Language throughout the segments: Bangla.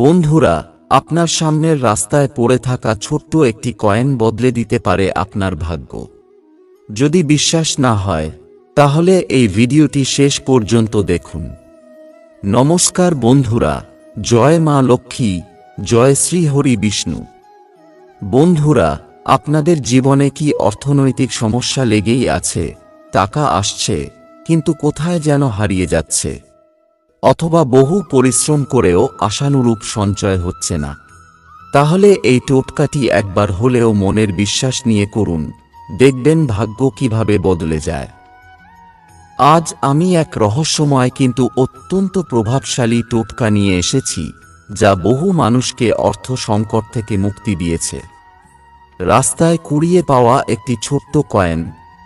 বন্ধুরা, আপনার সামনের রাস্তায় পড়ে থাকা ছোট্ট একটি কয়েন বদলে দিতে পারে আপনার ভাগ্য। যদি বিশ্বাস না হয়, তাহলে এই ভিডিওটি শেষ পর্যন্ত দেখুন। নমস্কার বন্ধুরা, জয় মা লক্ষ্মী, জয় শ্রী হরি বিষ্ণু। বন্ধুরা, আপনাদের জীবনে কি অর্থনৈতিক সমস্যা লেগেই আছে? টাকা আসছে, কিন্তু কোথায় যেন হারিয়ে যাচ্ছে? অথবা বহু পরিশ্রম করেও আশানুরূপ সঞ্চয় হচ্ছে না। তাহলে এই টোটকাটি একবার হলেও মনের বিশ্বাস নিয়ে করুন। দেখবেন ভাগ্য কীভাবে বদলে যায়। আজ আমি এক রহস্যময় কিন্তু অত্যন্ত প্রভাবশালী টোটকা নিয়ে এসেছি, যা বহু মানুষকে অর্থ সংকট থেকে মুক্তি দিয়েছে। রাস্তায় কুড়িয়ে পাওয়া একটি ছোট্ট কয়েন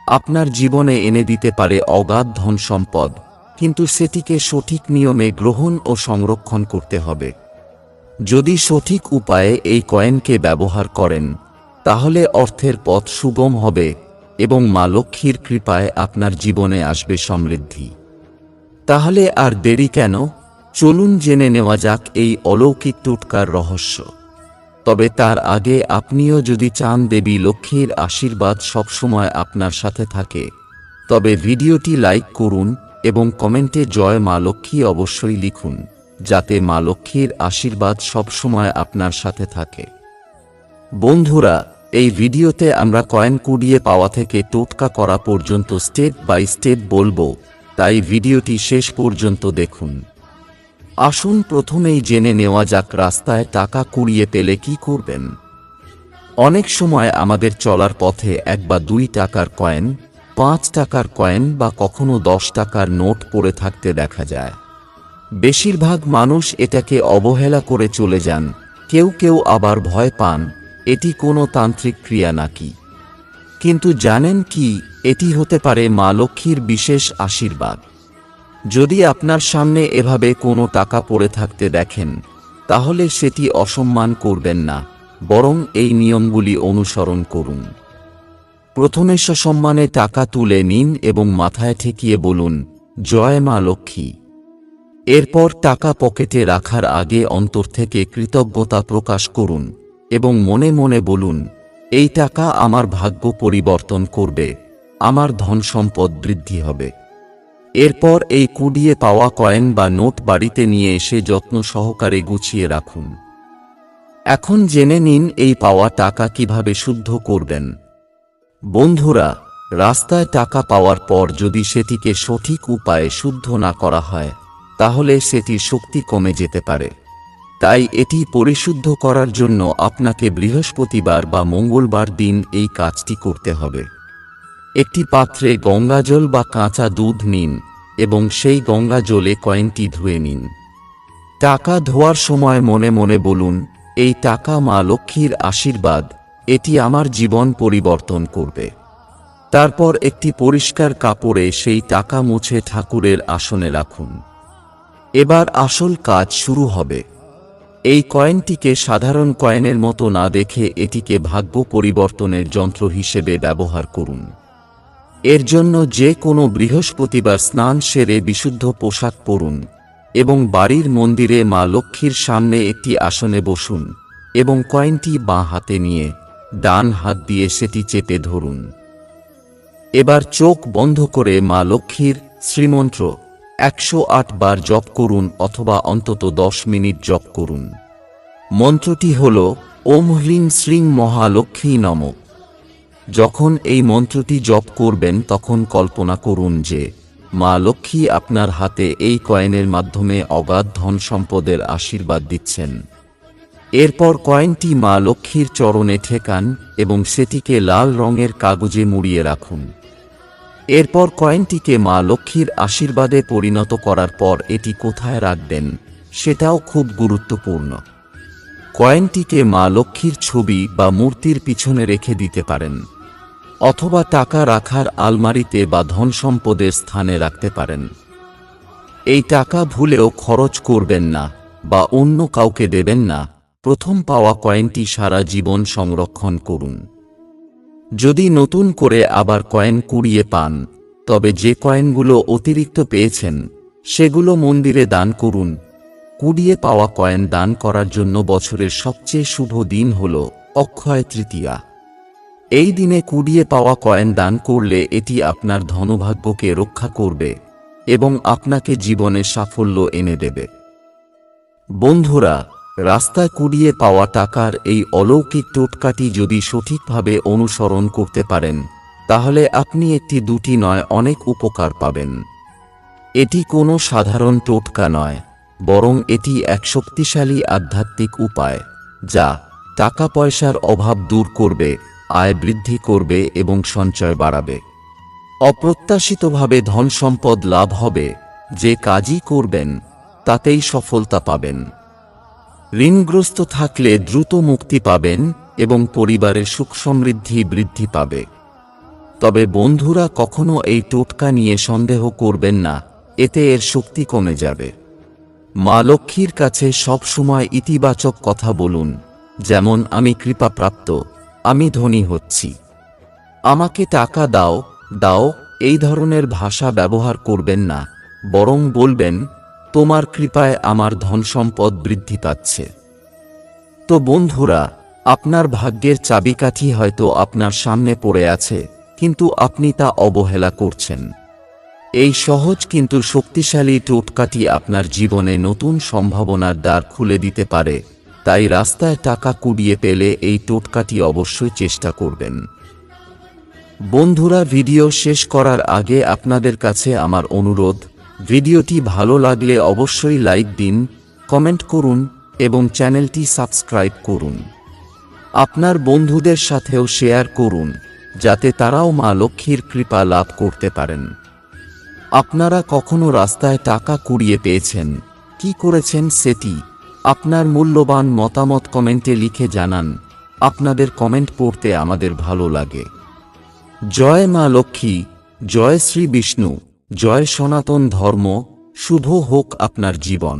আপনার জীবনে এনে দিতে পারে অগাধ ধন সম্পদ কিন্তু সেটিকে সঠিক নিয়মে গ্রহণ ও সংরক্ষণ করতে হবে। যদি সঠিক উপায়ে এই কয়েনকে ব্যবহার করেন, তাহলে অর্থের পথ সুগম হবে এবং মা লক্ষ্মীর কৃপায় আপনার জীবনে আসবে সমৃদ্ধি। তাহলে আর দেরি কেন? চলুন জেনে নেওয়া যাক এই অলৌকিক টুটকার রহস্য। তবে তার আগে আপনিও যদি চান দেবী লক্ষ্মীর আশীর্বাদ সবসময় আপনার সাথে থাকে, তবে ভিডিওটি লাইক করুন এবং কমেন্টে জয় মা লক্ষ্মী অবশ্যই লিখুন, যাতে মা লক্ষ্মীর আশীর্বাদ সবসময় আপনার সাথে থাকে। বন্ধুরা, এই ভিডিওতে আমরা কয়েন কুড়িয়ে পাওয়া থেকে টোটকা করা পর্যন্ত স্টেপ বাই স্টেপ বলব, তাই ভিডিওটি শেষ পর্যন্ত দেখুন। আসুন প্রথমেই জেনে নেওয়া যাক রাস্তায় টাকা কুড়িয়ে পেলে কি করবেন। অনেক সময় আমাদের চলার পথে এক বা দুই টাকার কয়েন পাঁচ টাকার কয়েন বা কখনো দশ টাকার নোট পড়ে থাকতে দেখা যায়। বেশিরভাগ মানুষ এটাকে অবহেলা করে চলে যান, কেউ কেউ আবার ভয় পান, এটি কোনো তান্ত্রিক ক্রিয়া নাকি? কিন্তু জানেন কি, এটি হতে পারে মা লক্ষ্মীর বিশেষ আশীর্বাদ। যদি আপনার সামনে এভাবে কোনো টাকা পড়ে থাকতে দেখেন, তাহলে সেটি অসম্মান করবেন না, বরং এই নিয়মগুলি অনুসরণ করুন। প্রথমে সসম্মানে টাকা তুলে নিন এবং মাথায় ঠেকিয়ে বলুন, জয় মা লক্ষ্মী। এরপর টাকা পকেটে রাখার আগে অন্তর থেকে কৃতজ্ঞতা প্রকাশ করুন এবং মনে মনে বলুন, এই টাকা আমার ভাগ্য পরিবর্তন করবে, আমার ধন সম্পদ বৃদ্ধি হবে। এরপর এই কুড়িয়ে পাওয়া কয়েন বা নোট বাড়িতে নিয়ে এসে যত্ন সহকারে গুছিয়ে রাখুন। এখন জেনে নিন এই পাওয়া টাকা কীভাবে শুদ্ধ করবেন। বন্ধুরা, রাস্তায় টাকা পাওয়ার পর যদি সেটিকে সঠিক উপায়ে শুদ্ধ না করা হয়, তাহলে সেটির শক্তি কমে যেতে পারে। তাই এটি পরিশুদ্ধ করার জন্য আপনাকে বৃহস্পতিবার বা মঙ্গলবার দিন এই কাজটি করতে হবে। একটি পাত্রে গঙ্গাজল বা কাঁচা দুধ নিন এবং সেই গঙ্গা জলে কয়েনটি ধুয়ে নিন। টাকা ধোয়ার সময় মনে মনে বলুন, এই টাকা মা লক্ষ্মীর আশীর্বাদ এটি আমার জীবন পরিবর্তন করবে। তারপর একটি পরিষ্কার কাপড়ে সেই টাকা মুছে ঠাকুরের আসনে রাখুন। এবার আসল কাজ শুরু হবে। এই কয়েনটিকে সাধারণ কয়েনের মতো না দেখে এটিকে ভাগ্য পরিবর্তনের যন্ত্র হিসেবে ব্যবহার করুন। এর জন্য যে কোনো বৃহস্পতিবার স্নান সেরে বিশুদ্ধ পোশাক পরুন এবং বাড়ির মন্দিরে মা লক্ষ্মীর সামনে একটি আসনে বসুন এবং কয়েনটি বাঁ হাতে নিয়ে ডান হাত দিয়ে সেটি চেপে ধরুন। এবার চোখ বন্ধ করে মা লক্ষ্মীর শ্রীমন্ত্র একশো আট বার জপ করুন অথবা অন্তত দশ মিনিট জপ করুন। মন্ত্রটি হল, ওম হ্রিং শ্রীং মহালক্ষ্মী নমঃ। যখন এই মন্ত্রটি জপ করবেন তখন কল্পনা করুন যে, মা লক্ষ্মী আপনার হাতে এই কয়েনের মাধ্যমে অগাধ ধন সম্পদের আশীর্বাদ দিচ্ছেন। এরপর কয়েনটি মা লক্ষ্মীর চরণে ঠেকান এবং সেটিকে লাল রঙের কাগজে মুড়িয়ে রাখুন। এরপর কয়েনটিকে মা লক্ষ্মীর আশীর্বাদে পরিণত করার পর এটি কোথায় রাখবেন, সেটাও খুব গুরুত্বপূর্ণ। কয়েনটিকে মা লক্ষ্মীর ছবি বা মূর্তির পিছনে রেখে দিতে পারেন, অথবা টাকা রাখার আলমারিতে বা ধন সম্পদের স্থানে রাখতে পারেন। এই টাকা ভুলেও খরচ করবেন না বা অন্য কাউকে দেবেন না। প্রথম পাওয়া কয়েনটি সারা জীবন সংরক্ষণ করুন। যদি নতুন করে আবার কয়েন কুড়িয়ে পান, তবে যে কয়েনগুলো অতিরিক্ত পেয়েছেন, সেগুলো মন্দিরে দান করুন। কুড়িয়ে পাওয়া কয়েন দান করার জন্য বছরের সবচেয়ে শুভ দিন হল অক্ষয় তৃতীয়া। এই দিনে কুড়িয়ে পাওয়া কয়েন দান করলে এটি আপনার ধনভাগ্যকে রক্ষা করবে এবং আপনাকে জীবনে সাফল্য এনে দেবে। বন্ধুরা রাস্তায় কুড়িয়ে পাওয়া টাকার এই অলৌকিক টোটকাটি যদি সঠিকভাবে অনুসরণ করতে পারেন, তাহলে আপনি একটি দুটি নয় অনেক উপকার পাবেন। এটি কোনো সাধারণ টোটকা নয়, বরং এটি এক শক্তিশালী আধ্যাত্মিক উপায়, যা টাকা পয়সার অভাব দূর করবে, আয় বৃদ্ধি করবে এবং সঞ্চয় বাড়াবে। অপ্রত্যাশিতভাবে ধন সম্পদ লাভ হবে, যে কাজই করবেন, তাতেই সফলতা পাবেন। ঋণগ্রস্ত থাকলে দ্রুত মুক্তি পাবেন এবং পরিবারের সুখ সমৃদ্ধি বৃদ্ধি পাবে। তবে বন্ধুরা কখনো এই টোটকা নিয়ে সন্দেহ করবেন না, এতে এর শক্তি কমে যাবে। মা লক্ষ্মীর কাছে সব সময় ইতিবাচক কথা বলুন, যেমন, আমি কৃপাপ্রাপ্ত, আমি ধনী হচ্ছি। আমাকে টাকা দাও দাও, এই ধরনের ভাষা ব্যবহার করবেন না, বরং বলবেন তোমার কৃপায় আমার ধন সম্পদ বৃদ্ধি পাচ্ছে। তো বন্ধুরা, আপনার ভাগ্যের চাবিকাঠি হয়তো আপনার সামনে পড়ে আছে, কিন্তু আপনি তা অবহেলা করছেন। এই সহজ কিন্তু শক্তিশালী টোটকাটি আপনার জীবনে নতুন সম্ভাবনার দ্বার খুলে দিতে পারে, তাই রাস্তায় টাকা কুড়িয়ে পেলে এই টোটকাটি অবশ্যই চেষ্টা করবেন। বন্ধুরা, ভিডিও শেষ করার আগে আপনাদের কাছে আমার অনুরোধ ভিডিওটি ভালো লাগলে অবশ্যই লাইক দিন, কমেন্ট করুন, এবং চ্যানেলটি সাবস্ক্রাইব করুন। আপনার বন্ধুদের সাথেও শেয়ার করুন, যাতে তারাও মা লক্ষ্মীর কৃপা লাভ করতে পারেন। আপনারা কখনো রাস্তায় টাকা কুড়িয়ে পেয়েছেন? কি করেছেন সেটি? আপনার মূল্যবান মতামত কমেন্টে লিখে জানান। আপনাদের কমেন্ট পড়তে আমাদের ভালো লাগে। জয় মা লক্ষ্মী, জয় শ্রী বিষ্ণু। জয় সনাতন ধর্ম শুভ হোক আপনার জীবন।